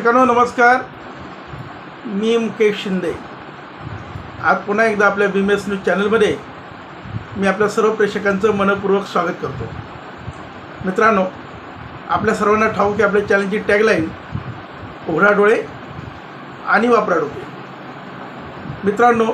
प्रेक्षकांनो नमस्कार. मी मुकेश शिंदे. आज पुन्हा एकदा आपल्या बीमेस न्यूज चॅनलमध्ये मी आपल्या सर्व प्रेक्षकांचं मनपूर्वक स्वागत करतो. मित्रांनो आपल्या सर्वांना ठाऊक की आपल्या चॅनलची टॅगलाईन उघडा डोळे आणि वापरा डोळे मित्रांनो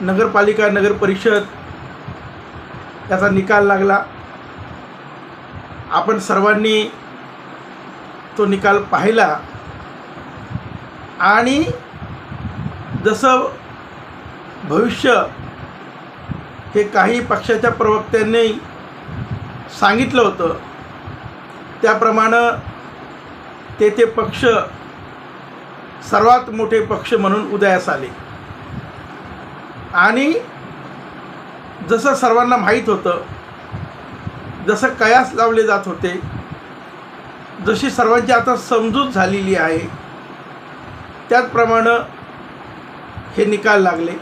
नगरपालिका नगर परिषद याचा निकाल लागला. आपण सर्वांनी तो निकाल पाहिला. आणि जसं भविष्य हे काही पक्षाच्या प्रवक्त्यांनी सांगितलं होतं त्याप्रमाणे ते ते पक्ष सर्वात मोठे पक्ष म्हणून उदयास आले. आणि जसं सर्वांना माहीत होतं जसं कयास लावले जात होते जशी सर्वांची आता समजूत झालेली आहे त्याचप्रमाणे हे निकाल लागले.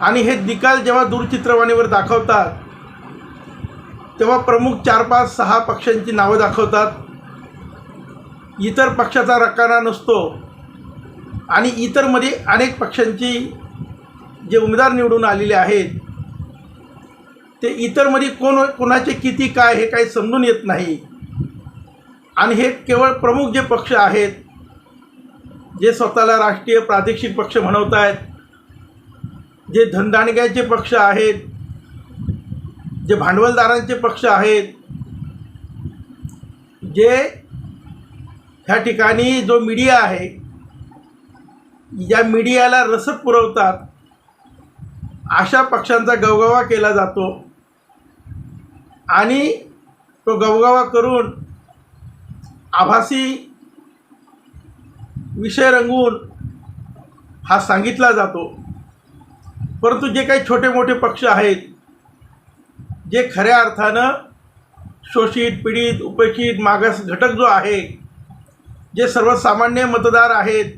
आणि हे निकाल जेव्हा दूरचित्रवाणीवर दाखवतात तेव्हा प्रमुख चार पाच सहा पक्षांची नावं दाखवतात. इतर पक्षाचा रकाना नसतो. आणि इतरमध्ये अनेक पक्षांची जे उमेदवार निवडून आलेले आहेत ते इतरमध्ये कोण कोणाचे किती काय हे काही समजून येत नाही. आणि हे केवळ प्रमुख जे पक्ष आहेत जे स्वतःला राष्ट्रीय प्रादेशिक पक्ष म्हणवत आहेत जे धनदाणग्यांचे पक्ष आहेत जे भांडवलदारांचे पक्ष आहेत जे ह्या ठिकाणी जो मीडिया आहे या मीडियाला रसद पुरवतात अशा पक्षांचा गवगवा केला जातो. आणि तो गवगवा करून आभासी विषय रंगवून हा सांगितला जातो. परंतु जे काही छोटे मोठे पक्ष आहेत जे खऱ्या अर्थानं शोषित पीडित उपेक्षित मागास घटक जो आहे जे सर्वसामान्य मतदार आहेत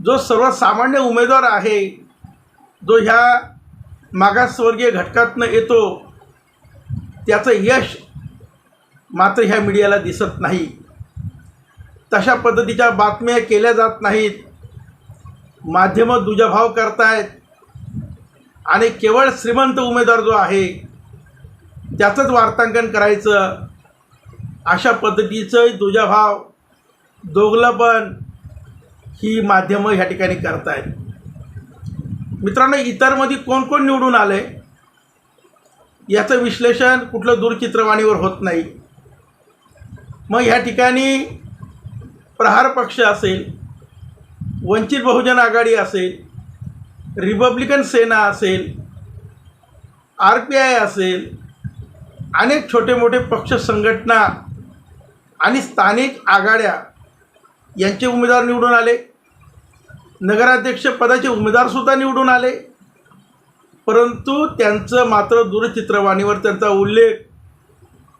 जो सर्वसामान्य उमेदवार आहे जो ह्या मागासवर्गीय घटकातनं येतो त्याचं यश मात्र ह्या मीडियाला दिसत नाही. तशा पद्धतीच्या बातम्या केल्या जात नाहीत. माध्यमं दुजाभाव करतायत. आणि केवळ श्रीमंत उमेदवार जो आहे त्याचंच वार्तांकन करायचं. अशा पद्धतीचं दुजाभाव दोगलपण ही माध्यमं ह्या ठिकाणी करतायत. मित्रांनो इतरमध्ये कोण कोण निवडून आले? याचं विश्लेषण कुठलं दूरचित्रवाणीवर होत नाही. मग ह्या ठिकाणी प्रहार पक्ष असेल वंचित बहुजन आघाडी असेल रिपब्लिकन सेना असेल आर पी आय असेल अनेक छोटे मोठे पक्ष संघटना आणि स्थानिक आघाड्या यांचे उमेदवार निवडून आले. नगराध्यक्षपदाचे उमेदवारसुद्धा निवडून आले. परंतु त्यांचं मात्र दूरचित्रवाणीवर त्यांचा उल्लेख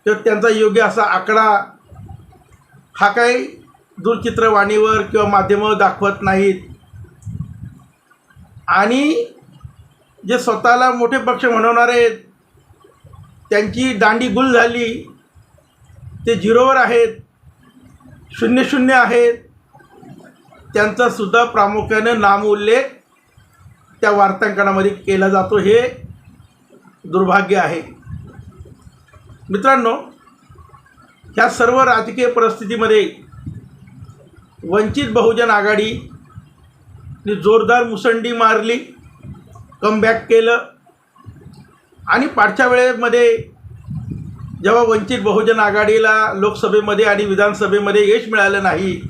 किंवा त्यांचा योग्य असा आकडा हा काही दूरचित्रवाणीवर किंवा माध्यमं दाखवत नाहीत. आणि जे स्वतःला मोठे पक्ष म्हणवणारे त्यांची दांडी गुल झाली. ते झिरोवर आहेत. शून्य शून्य आहेत. त्यांचासुद्धा प्रामुख्यानं नामोल्लेख त्या वार्तांकनामध्ये केला जातो. हे दुर्भाग्य आहे. मित्रांनो ह्या सर्व राजकीय परिस्थितीमध्ये वंचित बहुजन आघाडीने जोरदार मुसंडी मारली कमबॅक केलं. आणि पाठच्या वेळेमध्ये जेव्हा वंचित बहुजन आघाडीला लोकसभेमध्ये आणि विधानसभेमध्ये यश मिळालं नाही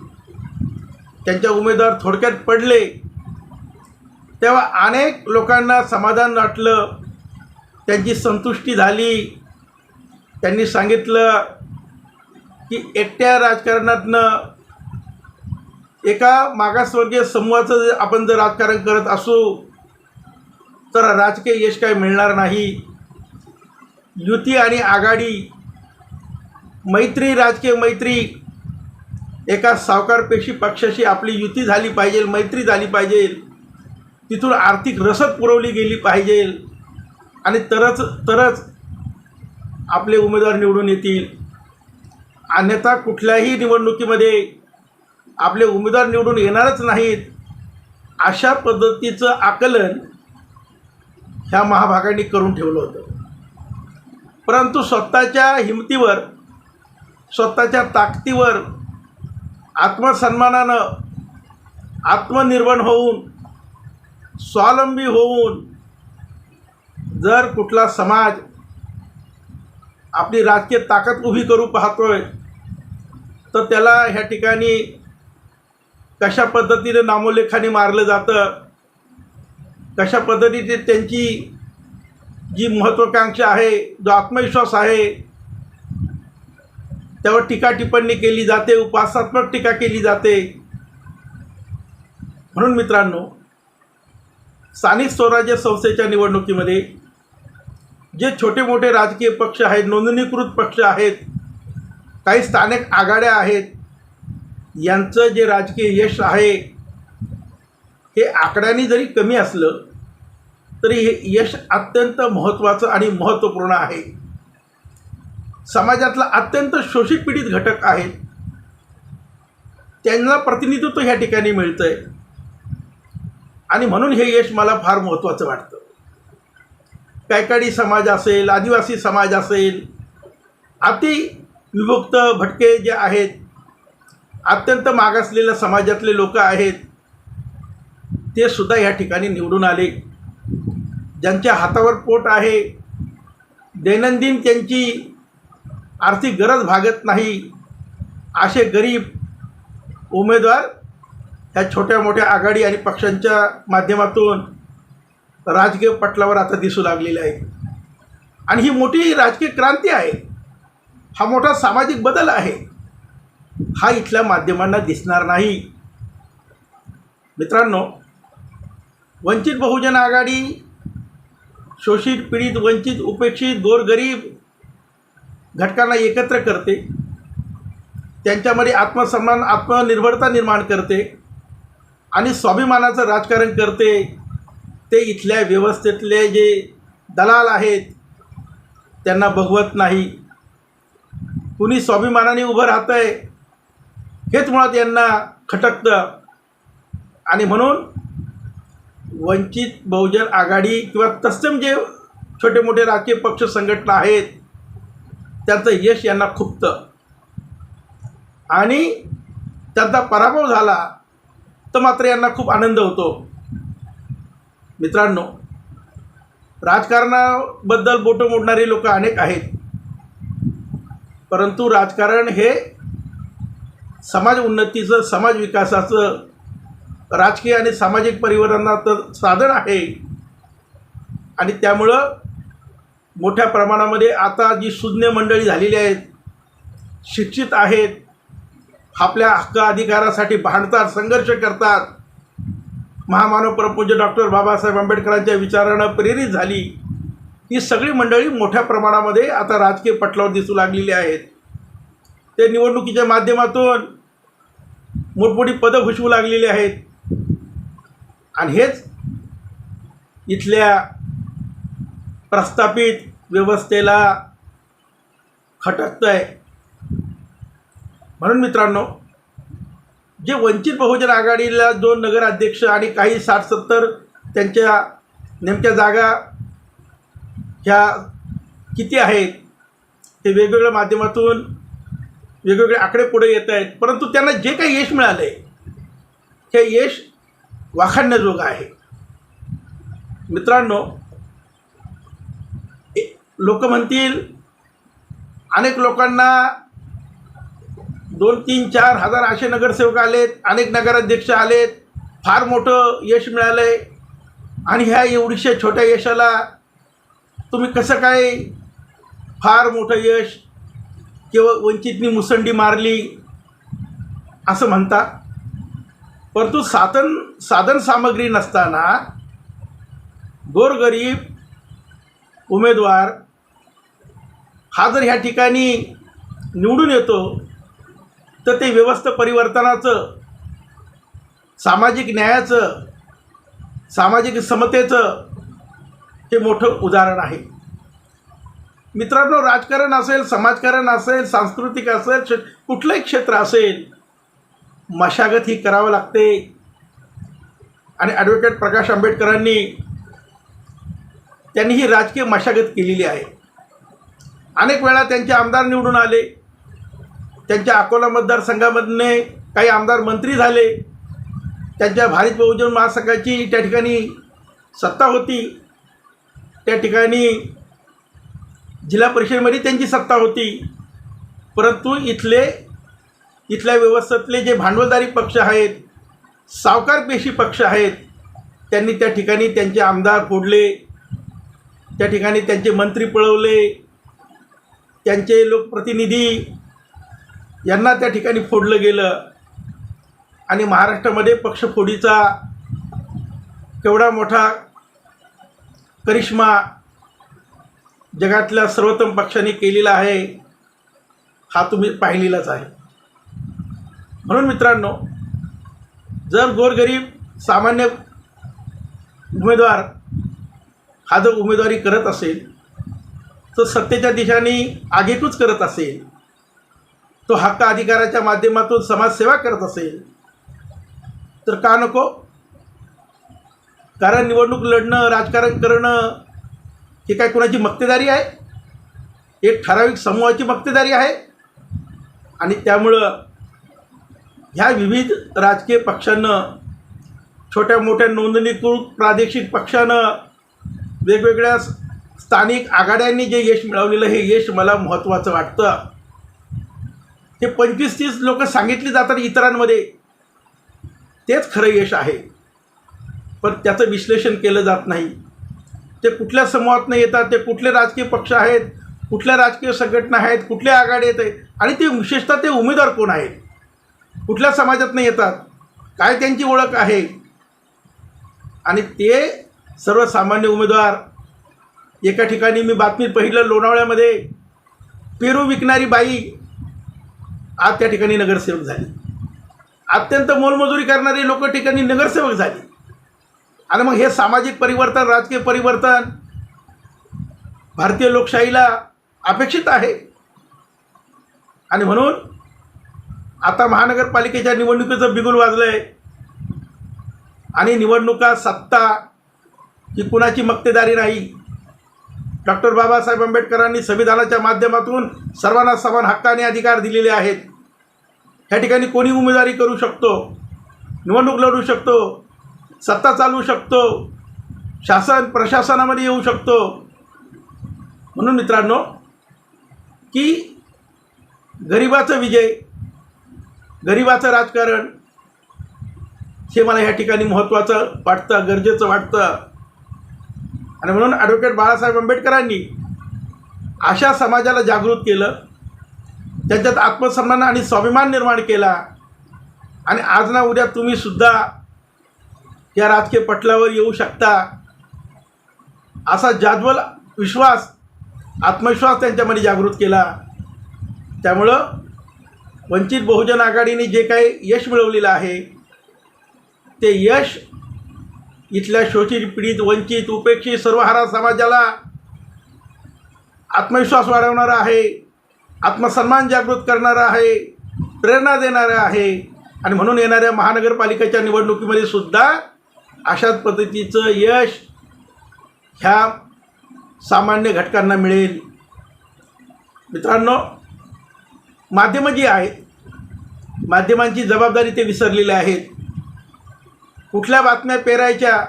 त्यांच्या उमेदवार थोडक्यात पडले तेव्हा अनेक लोकांना समाधान वाटलं त्यांची संतुष्टी झाली. त्यांनी सांगितलं की एकट्या राजकारणातनं एका मागासवर्गीय समूहाचं जर आपण जर राजकारण करत असू तर राजकीय यश काय मिळणार नाही. युती आणि आघाडी मैत्री राजकीय मैत्री एका सावकारपेशी पक्षाशी आपली युती झाली पाहिजे मैत्री झाली पाहिजे. तिथून आर्थिक रसद पुरवली गेली पाहिजे. आणि तरच तरच आपले उमेदवार निवडून येतील. अन्यथा कुठल्याही निवडणुकीमध्ये आपले उमेदवार निवडून येणारच नाहीत अशा पद्धतीचं आकलन ह्या महाभागांनी करून ठेवलं होतं. परंतु स्वतःच्या हिमतीवर स्वतःच्या ताकदीवर आत्मसन्मानानं आत्मनिर्भर होऊन स्वावलंबी होऊन जर कुठला समाज आपली राजकीय ताकद उभी करू पाहतोय तर त्याला ह्या ठिकाणी कशा पद्धतीने नामोल्लेखाने मारलं जातं कशा पद्धतीने त्यांची जी महत्त्वाकांक्षा आहे जो आत्मविश्वास आहे त्यावर टीका टिप्पणी केली जाते उपासात्मक टीका केली जाते. म्हणून मित्रांनो स्थानिक स्वराज्य संस्थेच्या निवडणुकीमध्ये जे छोटे मोठे राजकीय पक्ष आहेत नोंदणीकृत पक्ष आहेत काही स्थानिक आघाड्या आहेत यांचं जे राजकीय यश आहे हे आकड्यांनी जरी कमी असलं तरी हे यश अत्यंत महत्त्वाचं आणि महत्त्वपूर्ण आहे. समाजातला अत्यंत शोषित पीडित घटक आहेत त्यांना प्रतिनिधित्व ह्या ठिकाणी मिळतं आहे आणि म्हणून हे यश मला फार महत्त्वाचं वाटतं. कायकाडी समाज असेल आदिवासी समाज असेल अति विभक्त भटके जे आहेत अत्यंत मागासलेल्या समाजातले लोक आहेत ते सुद्धा या ठिकाणी निवडून आले. ज्यांच्या हातावर पोट आहे दैनंदिन त्यांची आर्थिक गरज भागत नाही असे गरीब उमेदवार ह्या छोट्या मोठ्या आघाडी आणि पक्षांच्या माध्यमातून राजकीय पटलावर आता दिसू लागलेले आहे आणि ही मोठी राजकीय क्रांती आहे. हा मोठा सामाजिक बदल आहे. हा इथल्या माध्यमांना दिसणार नाही. मित्रांनो वंचित बहुजन आघाडी शोषित पीडित वंचित उपेक्षित गोरगरीब घटकांना एकत्र करते. त्यांच्यामध्ये आत्मसन्मान आत्मनिर्भरता निर्माण करते आणि स्वाभिमानाचं राजकारण करते. ते इथल्या व्यवस्थेतले जे दलाल आहेत त्यांना बघवत नाही. कुणी स्वाभिमानाने उभं राहतं आहे हेच मुळात यांना खटकतं. आणि म्हणून वंचित बहुजन आघाडी किंवा तत्सम जे छोटे मोठे राजकीय पक्ष संघटना आहेत त्यांचं यश यांना खुपतं. आणि त्यांचा पराभव झाला तर मात्र यांना खूप आनंद होतो. मित्रांनो राजकारणाबद्दल बोटं मोडणारी लोक अनेक आहेत. परंतु राजकारण हे समाज उन्नतीचं समाज विकासाचं राजकीय आणि सामाजिक परिवर्तनाचं साधन आहे. आणि त्यामुळं मोठ्या प्रमाणामध्ये आता जी सुज्ञ मंडळी झालेली आहेत शिक्षित आहेत आपल्या हक्क अधिकारासाठी भांडतात संघर्ष करतात. महामानव प्रपूज्य डॉक्टर बाबासाहेब आंबेडकरांच्या विचारानं प्रेरित झाली. ही सगळी मंडळी मोठ्या प्रमाणामध्ये आता राजकीय पटलावर दिसू लागलेली आहेत. ते निवडणुकीच्या माध्यमातून मोठमोठी पदं भुषवू लागलेली आहेत. आणि हेच इथल्या प्रस्थापित व्यवस्थेला खटकतं आहे म्हणून मित्रांनो जे वंचित बहुजन आघाडीला दोन नगराध्यक्ष आणि काही साठ सत्तर त्यांच्या नेमक्या जागा ह्या किती आहेत हे वेगवेगळ्या माध्यमातून वेगवेगळे आकडे पुढे येत आहेत. परंतु त्यांना जे काही यश मिळालं आहे हे यश वाखाणण्याजोगं आहे. मित्रांनो लोक म्हणतील अनेक लोकांना दोन तीन चार हजार असे नगरसेवक आलेत अनेक नगराध्यक्ष आलेत फार मोठं यश मिळालं आहे आणि ह्या एवढीशा छोट्या यशाला तुम्ही कसं काय फार मोठं यश केवळ वंचितनी मुसंडी मारली असं म्हणतात परंतु साधन साधन सामग्री नसताना गोरगरीब उमेदवार हा जर ह्या ठिकाणी निवडून येतो तर ते व्यवस्था परिवर्तनाचं सामाजिक न्यायाचं सामाजिक समतेचं हे मोठं उदाहरण आहे. मित्रांनो राजकारण असेल समाजकारण असेल सांस्कृतिक असेल क्ष- कुठलंही क्षेत्र असेल मशागत ही करावं लागते. आणि ॲडव्होकेट प्रकाश आंबेडकरांनी त्यांनी ही राजकीय मशागत केलेली आहे. अनेक वेळा त्यांचे आमदार निवडून आले. त्यांच्या अकोला मतदारसंघामधने काही आमदार मंत्री झाले. त्यांच्या भारित बहुजन महासंघाची त्या ठिकाणी सत्ता होती. त्या ठिकाणी जिल्हा परिषदेमध्ये त्यांची सत्ता होती. परंतु इथले इथल्या व्यवस्थेतले जे भांडवलदारी पक्ष आहेत सावकार पेशी पक्ष आहेत त्यांनी त्या ठिकाणी त्यांचे आमदार फोडले. त्या ठिकाणी त्यांचे मंत्री पळवले. त्यांचे लोकप्रतिनिधी यांना त्या ठिकाणी फोडलं गेलं. आणि महाराष्ट्रामध्ये पक्षफोडीचा केवढा मोठा करिश्मा जगातल्या सर्वोत्तम पक्षांनी केलेला आहे हा तुम्ही पाहिलेलाच आहे. म्हणून मित्रांनो जर गोरगरीब सामान्य उमेदवार हा जर उमेदवारी करत असेल तर सत्तेच्या दिशाने आगेकूच करत असेल तो हक्क अधिकाराच्या माध्यमातून समाजसेवा करत असेल तर का नको? कारण निवडणूक लढणं राजकारण करणं ही काय कोणाची मक्तेदारी आहे? एक ठराविक समूहाची मक्तेदारी आहे. आणि त्यामुळं ह्या विविध राजकीय पक्षांनं छोट्या मोठ्या नोंदणीकृत प्रादेशिक पक्षानं वेगवेगळ्या स्थानिक आघाड्यांनी जे यश मिळवलेलं हे यश मला महत्त्वाचं वाटतं. हे पंचवीस तीस लोक सांगितली जातात इतरांमध्ये. तेच खरं यश आहे. पण त्याचं विश्लेषण केलं जात नाही. ते कुठल्या समूहातून येतात ते कुठले राजकीय पक्ष आहेत कुठल्या राजकीय संघटना आहेत कुठल्या आघाडी आहेत आणि ते विशेषतः ते उमेदवार कोण आहेत? कुठल्या समाजातनं येतात? काय त्यांची ओळख आहे? आणि ते सर्वसामान्य उमेदवार. एका ठिकाणी मी बातमीत पाहिलं लोणावळ्यामध्ये पेरू विकणारी बाई आज त्या ठिकाणी नगरसेवक झाली. अत्यंत मोलमजुरी करणारी लोक ठिकाणी नगरसेवक झाली. आणि मग हे सामाजिक परिवर्तन राजकीय परिवर्तन भारतीय लोकशाहीला अपेक्षित आहे. आणि म्हणून आता महानगरपालिकेच्या निवडणुकीचं बिगुल वाजलं आहे आणि निवडणुका सत्ता ही कुणाची मक्तेदारी नाही. डॉक्टर बाबासाहेब आंबेडकरांनी संविधानाच्या माध्यमातून सर्वांना समान हक्क आणि अधिकार दिलेले आहेत. ह्या ठिकाणी कोणी उमेदवारी करू शकतो? निवडणूक लढू शकतो? सत्ता चालवू शकतो. शासन प्रशासनामध्ये येऊ शकतो. म्हणून मित्रांनो की गरिबाचं विजय गरिबाचं राजकारण हे मला ह्या ठिकाणी महत्त्वाचं वाटतं गरजेचं वाटतं. आणि म्हणून ॲडव्होकेट बाळासाहेब आंबेडकरांनी अशा समाजाला जागृत केलं त्यांच्यात आत्मसन्मान आणि स्वाभिमान निर्माण केला. आणि आज ना उद्या तुम्ही सुद्धा या राजकीय पटलावर येऊ शकता. असा जाज्वल विश्वास आत्मविश्वास त्यांच्यामध्ये जागृत केला. त्यामुळं वंचित बहुजन आघाडीने जे काही यश मिळवलेलं आहे ते यश इथल्या शोषित पीडित वंचित उपेक्षित सर्वहारा समाजाला आत्मविश्वास वाढवणारा आहे आत्मसन्मान जागृत करणारा आहे प्रेरणा देणारा आहे. आणि म्हणून येणाऱ्या महानगरपालिकेच्या निवडणुकीमध्ये सुद्धा अशाच पद्धतीचं यश ह्या सामान्य घटकांना मिळेल. मित्रांनो माध्यमं जी आहेत माध्यमांची जबाबदारी ते विसरलेले आहेत. कुठल्या बातम्या पेरायच्या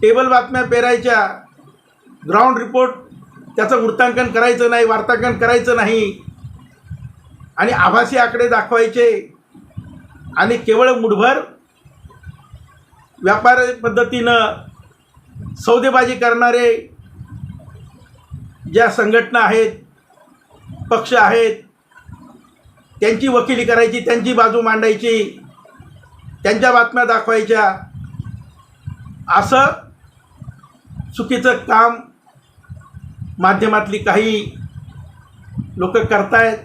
टेबल बातम्या पेरायच्या ग्राउंड रिपोर्ट त्याचं वृत्तांकन करायचं नाही वार्तांकन करायचं नाही आणि आभासी आकडे दाखवायचे आणि केवळ मुठभर व्यापार पद्धतीनं सौदेबाजी करणारे ज्या संघटना आहेत पक्ष आहेत त्यांची वकिली करायची त्यांची बाजू मांडायची त्यांच्या बातम्या दाखवायच्या असं चुकीचं काम माध्यमातली काही लोक करतायत.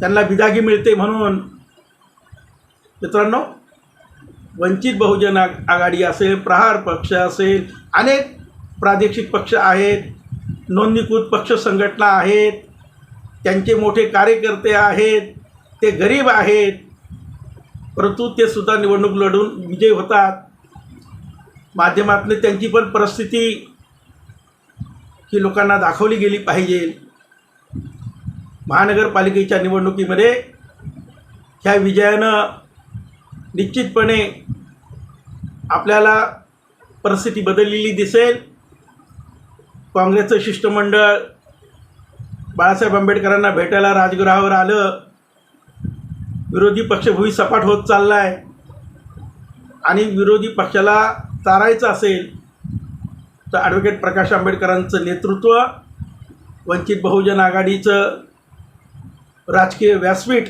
त्यांना बिदागी मिळते म्हणून मित्रांनो वंचित बहुजन आ आघाडी असेल प्रहार पक्ष असेल अनेक प्रादेशिक पक्ष आहेत नोंदणीकृत पक्ष संघटना आहेत त्यांचे मोठे कार्यकर्ते आहेत ते गरीब आहेत परंतु ते सुद्धा निवडणूक लढून विजयी होतात. माध्यमातून त्यांची पण परिस्थिती ही लोकांना दाखवली गेली पाहिजे. महानगरपालिकेच्या निवडणुकीमध्ये ह्या विजयानं निश्चितपणे आपल्याला परिस्थिती बदललेली दिसेल. काँग्रेसचं शिष्टमंडळ बाळासाहेब आंबेडकरांना भेटायला राजगृहावर आलं. विरोधी पक्षभूमी सपाट होत चालला आहे आणि विरोधी पक्षाला चारायचं असेल तर ॲडव्होकेट प्रकाश आंबेडकरांचं नेतृत्व वंचित बहुजन आघाडीचं राजकीय व्यासपीठ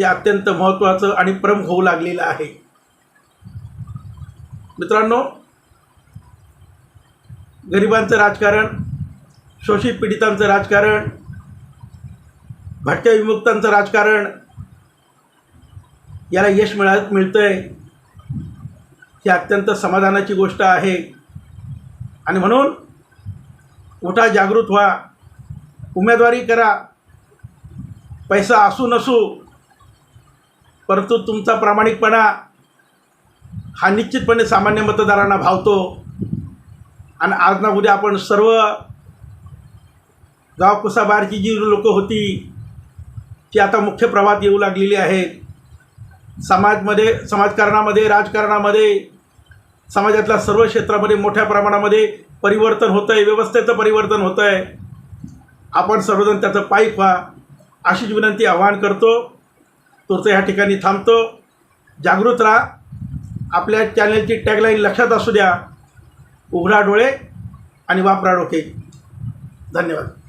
हे अत्यंत महत्त्वाचं आणि प्रमुख होऊ लागलेलं आहे. मित्रांनो गरिबांचं राजकारण शोषित पीडितांचं राजकारण भटक्या विमुक्तांचं राजकारण याला यश मिळत मिळतं आहे ही अत्यंत समाधानाची गोष्ट आहे. आणि म्हणून उठा जागृत व्हा उमेदवारी करा. पैसा असू नसू परंतु तुमचा प्रामाणिकपणा हा निश्चितपणे सामान्य मतदारांना भावतो. आणि आज ना उद्या आपण सर्व गावकुसाबाहेरची जी लोक होती ती आता मुख्य प्रवाहात येऊ लागलेली आहेत. समाजमध्ये समाजकारणामध्ये राजकारणामध्ये समाजातल्या सर्व क्षेत्रामध्ये मोठ्या प्रमाणामध्ये परिवर्तन होतं आहे व्यवस्थेचं परिवर्तन होतं आहे आपण सर्वजण त्याचं पायी व्हा. अशीच विनंती आवाहन करतो. तुर्त ह्या ठिकाणी थांबतो. जागृत राहा. आपल्या चॅनलची टॅगलाईन लक्षात असू द्या. उघडा डोळे आणि वापरा डोके. धन्यवाद.